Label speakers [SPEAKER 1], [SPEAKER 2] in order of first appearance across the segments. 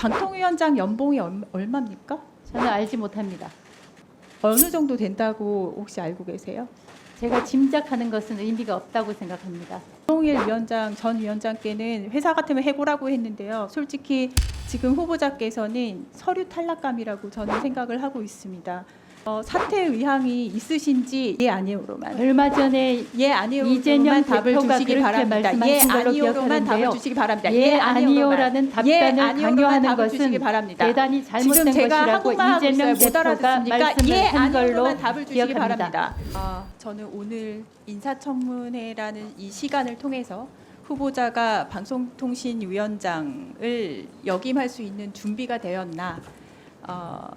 [SPEAKER 1] 방통위원장 연봉이 얼- 얼마입니까?
[SPEAKER 2] 저는 알지 못합니다.
[SPEAKER 1] 어느 정도 된다고 혹시 알고 계세요?
[SPEAKER 2] 제가 짐작하는 것은 의미가 없다고 생각합니다.
[SPEAKER 1] 송일 위원장 전 위원장께는 회사 같으면 해고라고 했는데요. 솔직히 지금 후보자께서는 서류 탈락감이라고 저는 생각을 하고 있습니다. 어, 사퇴 의향이 있으신지 예 아니오로만
[SPEAKER 2] 얼마 전에
[SPEAKER 1] 예 아니오로만
[SPEAKER 2] 이재명
[SPEAKER 1] 답을
[SPEAKER 2] 대표가
[SPEAKER 1] 주시기
[SPEAKER 2] 그렇게
[SPEAKER 1] 바랍니다. 예
[SPEAKER 2] 말씀하신 걸로
[SPEAKER 1] 아니오로만 답을
[SPEAKER 2] 기억하는데요.
[SPEAKER 1] 주시기 바랍니다.
[SPEAKER 2] 예. 아니오라는
[SPEAKER 1] 예
[SPEAKER 2] 답변을
[SPEAKER 1] 아니오로만
[SPEAKER 2] 강요하는
[SPEAKER 1] 답을 주시기
[SPEAKER 2] 것은
[SPEAKER 1] 바랍니다.
[SPEAKER 2] 대단히 잘못된
[SPEAKER 1] 제가
[SPEAKER 2] 것이라고
[SPEAKER 1] 한국말 하고
[SPEAKER 2] 이재명
[SPEAKER 1] 있어요. 못
[SPEAKER 2] 대표가
[SPEAKER 1] 알아듣습니까?
[SPEAKER 2] 말씀을
[SPEAKER 1] 예,
[SPEAKER 2] 한 걸로
[SPEAKER 1] 아니오로만 답을 주시기
[SPEAKER 2] 기억합니다.
[SPEAKER 1] 바랍니다. 아, 저는 오늘 인사청문회라는 이 시간을 통해서 후보자가 방송통신위원장을 역임할 수 있는 준비가 되었나 어,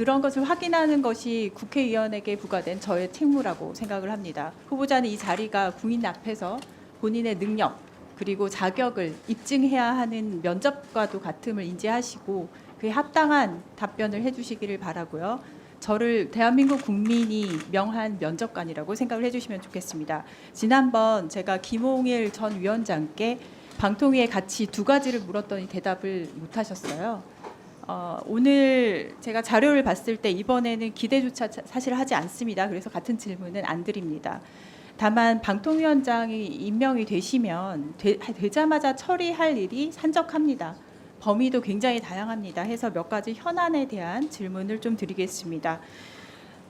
[SPEAKER 1] 그런 것을 확인하는 것이 국회의원에게 부과된 저의 책무라고 생각을 합니다. 후보자는 이 자리가 국민 앞에서 본인의 능력 그리고 자격을 입증해야 하는 면접과도 같음을 인지하시고 그에 합당한 답변을 해주시기를 바라고요. 저를 대한민국 국민이 명한 면접관이라고 생각을 해주시면 좋겠습니다. 지난번 제가 김홍일 전 위원장께 방통위에 같이 두 가지를 물었더니 대답을 못하셨어요. 어, 오늘 제가 자료를 봤을 때 이번에는 기대조차 차- 사실 하지 않습니다. 그래서 같은 질문은 안 드립니다. 다만 방통위원장이 임명이 되시면 되, 되자마자 처리할 일이 산적합니다. 범위도 굉장히 다양합니다. 해서 몇 가지 현안에 대한 질문을 좀 드리겠습니다.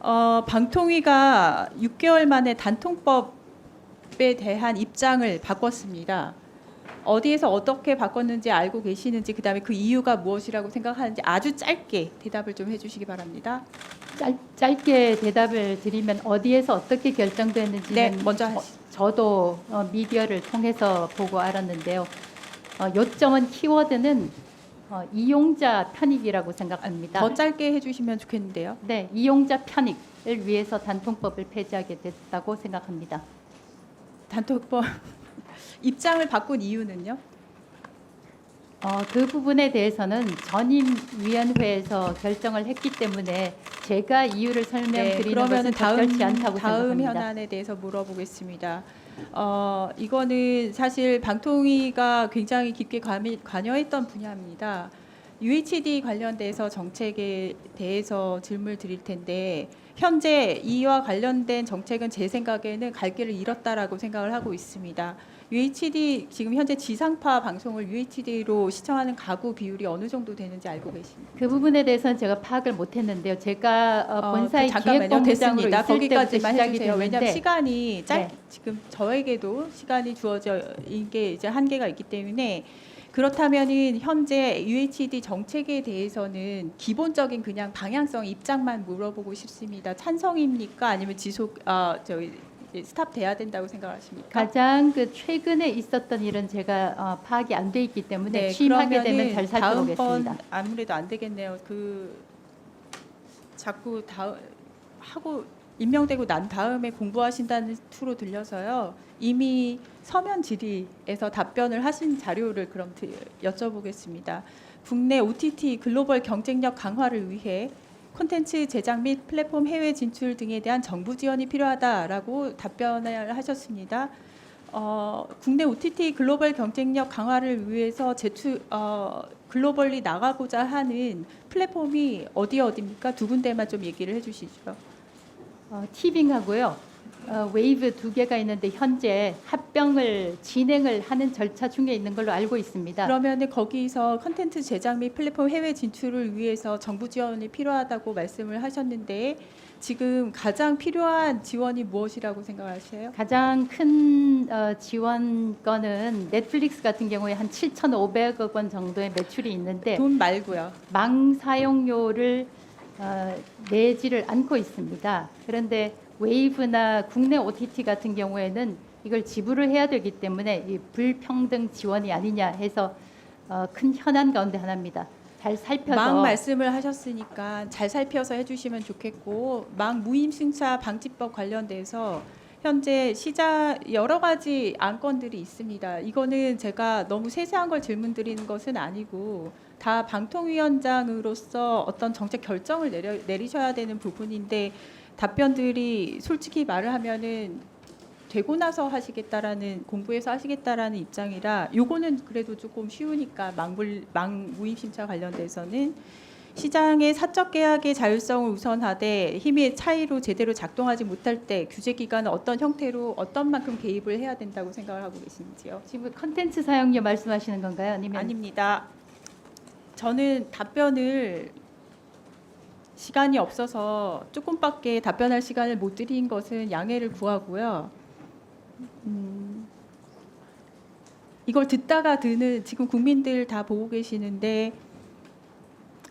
[SPEAKER 1] 어, 방통위가 6개월 만에 단통법에 대한 입장을 바꿨습니다. 어디에서 어떻게 바꿨는지 알고 계시는지 그다음에 그 이유가 무엇이라고 생각하는지 아주 짧게 대답을 좀 해주시기 바랍니다.
[SPEAKER 2] 짧, 짧게 대답을 드리면 어디에서 어떻게 결정됐는지는
[SPEAKER 1] 네, 먼저
[SPEAKER 2] 어,
[SPEAKER 1] 하시.
[SPEAKER 2] 저도 어, 미디어를 통해서 보고 알았는데요. 어, 요점은 키워드는 어, 이용자 편익이라고 생각합니다.
[SPEAKER 1] 더 짧게 해주시면 좋겠는데요.
[SPEAKER 2] 네, 이용자 편익을 위해서 단통법을 폐지하게 됐다고 생각합니다.
[SPEAKER 1] 단톡법 입장을 바꾼 이유는요?
[SPEAKER 2] 어, 그 부분에 대해서는 전임위원회에서 결정을 했기 때문에 제가 이유를 설명드리는
[SPEAKER 1] 네,
[SPEAKER 2] 것은
[SPEAKER 1] 다음
[SPEAKER 2] 적절치 않다고
[SPEAKER 1] 다음
[SPEAKER 2] 생각합니다.
[SPEAKER 1] 현안에 대해서 물어보겠습니다. 어, 이거는 사실 방통위가 굉장히 깊게 관여, 관여했던 분야입니다. UHD 관련돼서 정책에 대해서 질문을 드릴 텐데 현재 이와 관련된 정책은 제 생각에는 갈 길을 잃었다라고 생각을 하고 있습니다. UHD 지금 현재 지상파 방송을 UHD로 시청하는 가구 비율이 어느 정도 되는지 알고 계십니까?
[SPEAKER 2] 그 부분에 대해서는 제가 파악을 못했는데요. 제가 어,
[SPEAKER 1] 어,
[SPEAKER 2] 본사의
[SPEAKER 1] 그 잠깐만요.
[SPEAKER 2] 기획본부장으로. 있을 때부터
[SPEAKER 1] 거기까지만
[SPEAKER 2] 시작이
[SPEAKER 1] 해주세요. 왜냐하면 시간이 짧
[SPEAKER 2] 네.
[SPEAKER 1] 지금 저에게도 시간이 주어져 이게 이제 한계가 있기 때문에 그렇다면은 현재 UHD 정책에 대해서는 기본적인 그냥 방향성 입장만 물어보고 싶습니다. 찬성입니까? 아니면 지속 아 저기 스탑 돼야 된다고 생각하십니까?
[SPEAKER 2] 가장 그 최근에 있었던 일은 제가 어, 파악이 안 돼 있기 때문에
[SPEAKER 1] 네,
[SPEAKER 2] 취임하게 되면 잘 살펴보겠습니다.
[SPEAKER 1] 아무래도 안 되겠네요. 그 자꾸 다 하고 임명되고 난 다음에 공부하신다는 투로 들려서요. 이미 서면 질의에서 답변을 하신 자료를 그럼 드- 여쭤보겠습니다. 국내 OTT 글로벌 경쟁력 강화를 위해 콘텐츠 제작 및 플랫폼 해외 진출 등에 대한 정부 지원이 필요하다라고 답변을 하셨습니다. 어, 국내 OTT 글로벌 경쟁력 강화를 위해서 제출 어, 글로벌리 나가고자 하는 플랫폼이 어디 어디입니까? 두 군데만 좀 얘기를 해주시죠.
[SPEAKER 2] 어, 티빙하고요. 어, 웨이브 두 개가 있는데 현재 합병을 진행을 하는 절차 중에 있는 걸로 알고 있습니다.
[SPEAKER 1] 그러면은 거기서 컨텐츠 제작 및 플랫폼 해외 진출을 위해서 정부 지원이 필요하다고 말씀을 하셨는데 지금 가장 필요한 지원이 무엇이라고 생각하세요?
[SPEAKER 2] 가장 큰 어, 지원건은 넷플릭스 같은 경우에 한 7,500억 원 정도의 매출이 있는데
[SPEAKER 1] 돈 말고요.
[SPEAKER 2] 망 사용료를 어, 내지를 않고 있습니다. 그런데 웨이브나 국내 OTT 같은 경우에는 이걸 지불을 해야 되기 때문에 이 불평등 지원이 아니냐 해서 어, 큰 현안 가운데 하나입니다. 잘 살펴서
[SPEAKER 1] 망 말씀을 하셨으니까 잘 살펴서 해주시면 좋겠고 망 무임승차 방지법 관련돼서 현재 시작 여러 가지 안건들이 있습니다. 이거는 제가 너무 세세한 걸 질문드리는 것은 아니고 다 방통위원장으로서 어떤 정책 결정을 내려, 내리셔야 되는 부분인데 답변들이 솔직히 말을 하면은 되고 나서 하시겠다라는 공부해서 하시겠다라는 입장이라 요거는 그래도 조금 쉬우니까 망불 망 무임 심사 관련돼서는 시장의 사적 계약의 자율성을 우선하되 힘의 차이로 제대로 작동하지 못할 때 규제 기관은 어떤 형태로 어떤 만큼 개입을 해야 된다고 생각을 하고 계신지요?
[SPEAKER 2] 지금 컨텐츠 사용료 말씀하시는 건가요? 아니면
[SPEAKER 1] 아닙니다. 저는 답변을 시간이 없어서 조금밖에 답변할 시간을 못 드린 것은 양해를 구하고요. 음, 이걸 듣다가 드는 지금 국민들 다 보고 계시는데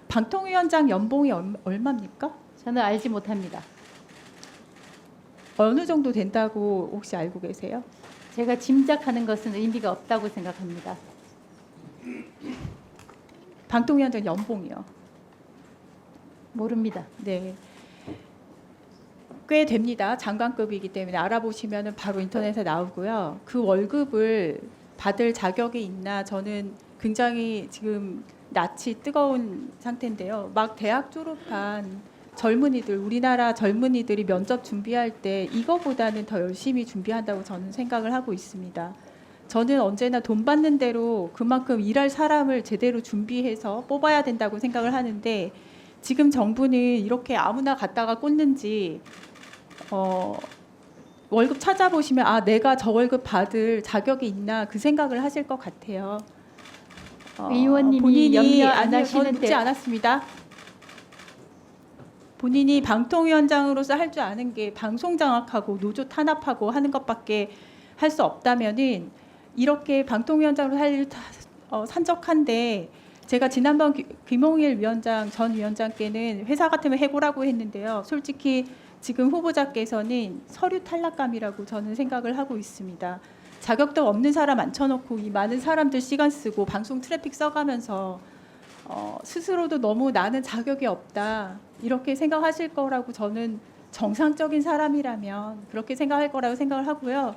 [SPEAKER 1] 방통위원장 연봉이 얼- 얼마입니까?
[SPEAKER 2] 저는 알지 못합니다.
[SPEAKER 1] 어느 정도 된다고 혹시 알고 계세요?
[SPEAKER 2] 제가 짐작하는 것은 의미가 없다고 생각합니다.
[SPEAKER 1] 방통위원장 연봉이요.
[SPEAKER 2] 모릅니다.
[SPEAKER 1] 네. 꽤 됩니다. 장관급이기 때문에 알아보시면 바로 인터넷에 나오고요. 그 월급을 받을 자격이 있나 저는 굉장히 지금 낯이 뜨거운 상태인데요. 막 대학 졸업한 젊은이들, 우리나라 젊은이들이 면접 준비할 때 이거보다는 더 열심히 준비한다고 저는 생각을 하고 있습니다. 저는 언제나 돈 받는 대로 그만큼 일할 사람을 제대로 준비해서 뽑아야 된다고 생각을 하는데 지금 정부는 이렇게 아무나 갖다가 꽂는지 어, 월급 찾아보시면 아 내가 저 월급 받을 자격이 있나 그 생각을 하실 것 같아요. 어,
[SPEAKER 2] 의원님이
[SPEAKER 1] 본인이
[SPEAKER 2] 염려 안
[SPEAKER 1] 아니요,
[SPEAKER 2] 하시는데-
[SPEAKER 1] 묻지 않았습니다. 본인이 방통위원장으로서 할 줄 아는 게 방송 장악하고 노조 탄압하고 하는 것밖에 할 수 없다면은 이렇게 방통위원장으로 할일 어, 산적한데 제가 지난번 귀- 김홍일 위원장 전 위원장께는 회사 같으면 해고라고 했는데요. 솔직히 지금 후보자께서는 서류 탈락감이라고 저는 생각을 하고 있습니다. 자격도 없는 사람 앉혀놓고 이 많은 사람들 시간 쓰고 방송 트래픽 써가면서 어, 스스로도 너무 나는 자격이 없다 이렇게 생각하실 거라고 저는 정상적인 사람이라면 그렇게 생각할 거라고 생각을 하고요.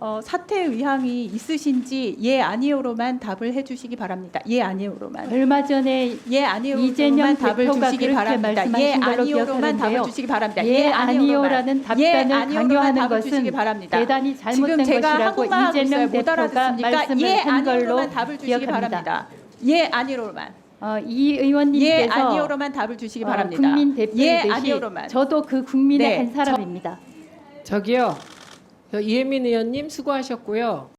[SPEAKER 1] 어, 사퇴 의향이 있으신지 예 아니오로만 답을 해주시기 바랍니다. 예 아니오로만.
[SPEAKER 2] 얼마 전에
[SPEAKER 1] 예 아니오로만 답을
[SPEAKER 2] 대표가
[SPEAKER 1] 주시기 바랍니다. 예
[SPEAKER 2] 걸로
[SPEAKER 1] 아니오로만 답을
[SPEAKER 2] 기억하는데요.
[SPEAKER 1] 주시기 바랍니다.
[SPEAKER 2] 예. 아니오라는
[SPEAKER 1] 예,
[SPEAKER 2] 답변을 강요하는
[SPEAKER 1] 답을
[SPEAKER 2] 것은
[SPEAKER 1] 바랍니다.
[SPEAKER 2] 대단히 잘못된 것이라고. 이재명
[SPEAKER 1] 못
[SPEAKER 2] 대표가? 말씀을
[SPEAKER 1] 예
[SPEAKER 2] 한 걸로
[SPEAKER 1] 답을 주시기
[SPEAKER 2] 기억합니다.
[SPEAKER 1] 바랍니다. 예 아니오로만.
[SPEAKER 2] 어,
[SPEAKER 1] 이예
[SPEAKER 2] 의원님께서
[SPEAKER 1] 아니오로만 답을 주시기
[SPEAKER 2] 어,
[SPEAKER 1] 바랍니다.
[SPEAKER 2] 국민
[SPEAKER 1] 예
[SPEAKER 2] 대표이듯이
[SPEAKER 1] 아니오로만.
[SPEAKER 2] 저도 그 국민의
[SPEAKER 1] 네,
[SPEAKER 2] 한 사람입니다.
[SPEAKER 3] 저기요. 저 이혜민 의원님 수고하셨고요.